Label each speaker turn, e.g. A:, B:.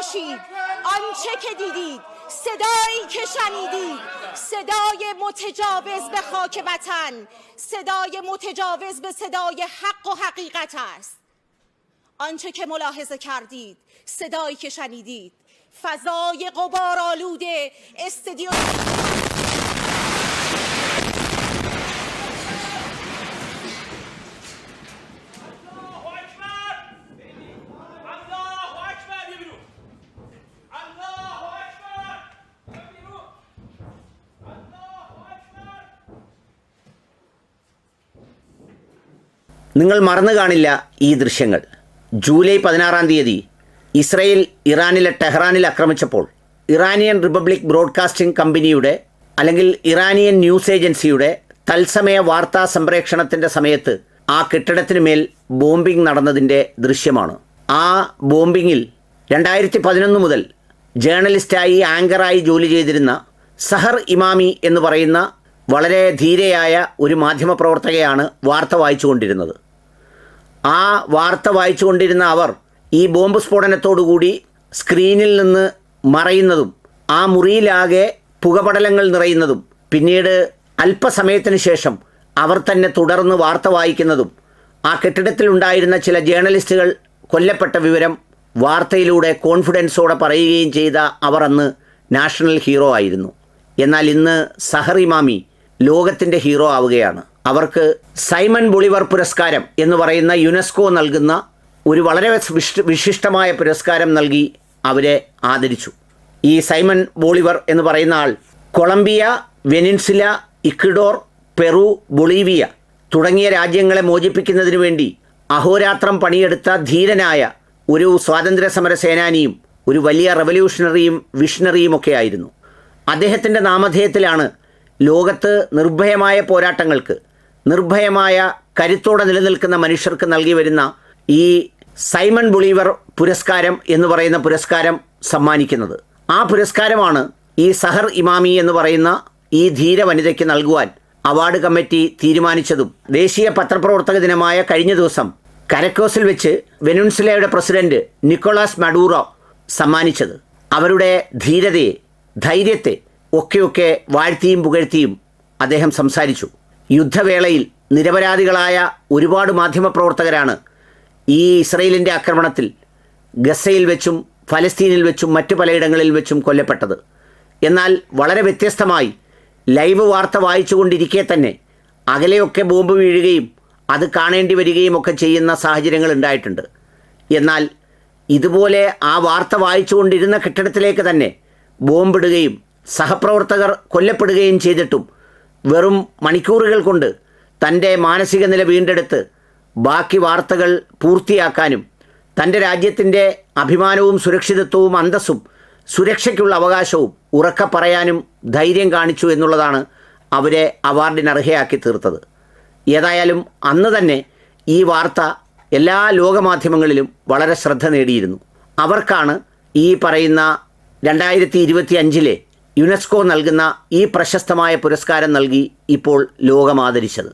A: باشید. آنچه که دیدید صدایی که شنیدید. صدای متجاوز به خاک وطن. صدای متجاوز به صدای حق و حقیقت است. آنچه که ملاحظه کردید صدایی که شنیدید. فضای غبارآلود استدیو
B: നിങ്ങൾ മറന്നു കാണില്ല ഈ ദൃശ്യങ്ങൾ. ജൂലൈ പതിനാറാം തീയതി ഇസ്രയേൽ ഇറാനിലെ ടെഹ്റാനിൽ ആക്രമിച്ചപ്പോൾ ഇറാനിയൻ റിപ്പബ്ലിക് ബ്രോഡ്കാസ്റ്റിംഗ് കമ്പനിയുടെ അല്ലെങ്കിൽ ഇറാനിയൻ ന്യൂസ് ഏജൻസിയുടെ തത്സമയ വാർത്താ സംപ്രേഷണത്തിന്റെ സമയത്ത് ആ കെട്ടിടത്തിന് മേൽ ബോംബിംഗ് നടന്നതിന്റെ ദൃശ്യമാണ്. ആ ബോംബിങ്ങിൽ രണ്ടായിരത്തി പതിനൊന്ന് മുതൽ ജേർണലിസ്റ്റായി ആങ്കറായി ജോലി ചെയ്തിരുന്ന സഹർ ഇമാമി എന്ന് പറയുന്ന വളരെ ധീരയായ ഒരു മാധ്യമപ്രവർത്തകയാണ് വാർത്ത വായിച്ചുകൊണ്ടിരുന്നത്. ആ വാർത്ത വായിച്ചുകൊണ്ടിരുന്ന അവർ ഈ ബോംബ് സ്ഫോടനത്തോടുകൂടി സ്ക്രീനിൽ നിന്ന് മറയുന്നതും ആ മുറിയിലാകെ പുകപടലങ്ങൾ നിറയുന്നതും പിന്നീട് അല്പസമയത്തിന് ശേഷം അവർ തന്നെ തുടർന്ന് വാർത്ത വായിക്കുന്നതും ആ കെട്ടിടത്തിലുണ്ടായിരുന്ന ചില ജേർണലിസ്റ്റുകൾ കൊല്ലപ്പെട്ട വിവരം വാർത്തയിലൂടെ കോൺഫിഡൻസോടെ പറയുകയും ചെയ്ത അവർ അന്ന് നാഷണൽ ഹീറോ ആയിരുന്നു. എന്നാൽ ഇന്ന് സഹറിമാമി ലോകത്തിന്റെ ഹീറോ ആവുകയാണ്. അവർക്ക് സൈമൺ ബൊളിവർ പുരസ്കാരം എന്ന് പറയുന്ന യുനെസ്കോ നൽകുന്ന ഒരു വളരെ വിശിഷ്ടമായ പുരസ്കാരം നൽകി അവരെ ആദരിച്ചു. ഈ സൈമൺ ബോളിവർ എന്ന് പറയുന്ന ആൾ Colombia Venezuela Ecuador Peru Bolivia തുടങ്ങിയ രാജ്യങ്ങളെ മോചിപ്പിക്കുന്നതിനു വേണ്ടി അഹോരാത്രം പണിയെടുത്ത ധീരനായ ഒരു സ്വാതന്ത്ര്യ സമര സേനാനിയും ഒരു വലിയ റവല്യൂഷണറിയും വിഷണറിയും ഒക്കെ ആയിരുന്നു. അദ്ദേഹത്തിന്റെ നാമധേയത്തിലാണ് ലോകത്ത് നിർഭയമായ പോരാട്ടങ്ങൾക്ക് നിർഭയമായ കരുത്തോടെ നിലനിൽക്കുന്ന മനുഷ്യർക്ക് നൽകി വരുന്ന ഈ സൈമൺ ബുളീവർ പുരസ്കാരം എന്ന് പറയുന്ന പുരസ്കാരം സമ്മാനിക്കുന്നത്. ആ പുരസ്കാരമാണ് ഈ സഹർ ഇമാമി എന്ന് പറയുന്ന ഈ ധീര വനിതയ്ക്ക് നൽകുവാൻ അവാർഡ് കമ്മിറ്റി തീരുമാനിച്ചതും ദേശീയ പത്രപ്രവർത്തക ദിനമായ കഴിഞ്ഞ ദിവസം കരക്കോസിൽ വെച്ച് വെനുൻസിലയുടെ പ്രസിഡന്റ് നിക്കോളാസ് മഡൂറോ സമ്മാനിച്ചത്. അവരുടെ ധീരതയെ ധൈര്യത്തെ ഒക്കെയൊക്കെ വാഴ്ത്തിയും പുകഴ്ത്തിയും അദ്ദേഹം സംസാരിച്ചു. യുദ്ധവേളയിൽ നിരപരാധികളായ ഒരുപാട് മാധ്യമപ്രവർത്തകരാണ് ഈ ഇസ്രയേലിന്റെ ആക്രമണത്തിൽ ഗസയിൽ വെച്ചും ഫലസ്തീനിൽ വെച്ചും മറ്റു പലയിടങ്ങളിൽ വെച്ചും കൊല്ലപ്പെട്ടത്. എന്നാൽ വളരെ വ്യത്യസ്തമായി ലൈവ് വാർത്ത വായിച്ചുകൊണ്ടിരിക്കെ തന്നെ അകലെയൊക്കെ ബോംബ് വീഴുകയും അത് കാണേണ്ടി വരികയും ഒക്കെ ചെയ്യുന്ന സാഹചര്യങ്ങൾ ഉണ്ടായിട്ടുണ്ട്. എന്നാൽ ഇതുപോലെ ആ വാർത്ത വായിച്ചുകൊണ്ടിരുന്ന കെട്ടിടത്തിലേക്ക് തന്നെ ബോംബിടുകയും സഹപ്രവർത്തകർ കൊല്ലപ്പെടുകയും ചെയ്തിട്ടും വെറും മണിക്കൂറുകൾ കൊണ്ട് തന്റെ മാനസിക നില വീണ്ടെടുത്ത് ബാക്കി വാർത്തകൾ പൂർത്തിയാക്കാനും തന്റെ രാജ്യത്തിന്റെ അഭിമാനവും സുരക്ഷിതത്വവും അന്തസ്സും സുരക്ഷയ്ക്കുള്ള അവകാശവും ഉറക്ക പറയാനും ധൈര്യം കാണിച്ചു എന്നുള്ളതാണ് അവരെ അവാർഡിന് അർഹയാക്കി തീർത്തത്. ഏതായാലും അന്ന് തന്നെ ഈ വാർത്ത എല്ലാ ലോകമാധ്യമങ്ങളിലും വളരെ ശ്രദ്ധ നേടിയിരുന്നു. അവർക്കാണ് ഈ പറയുന്ന രണ്ടായിരത്തി ഇരുപത്തി അഞ്ചിലെ യുനെസ്കോ നൽകുന്ന ഈ പ്രശസ്തമായ പുരസ്കാരം നൽകി ഇപ്പോൾ ലോകം ആദരിച്ചത്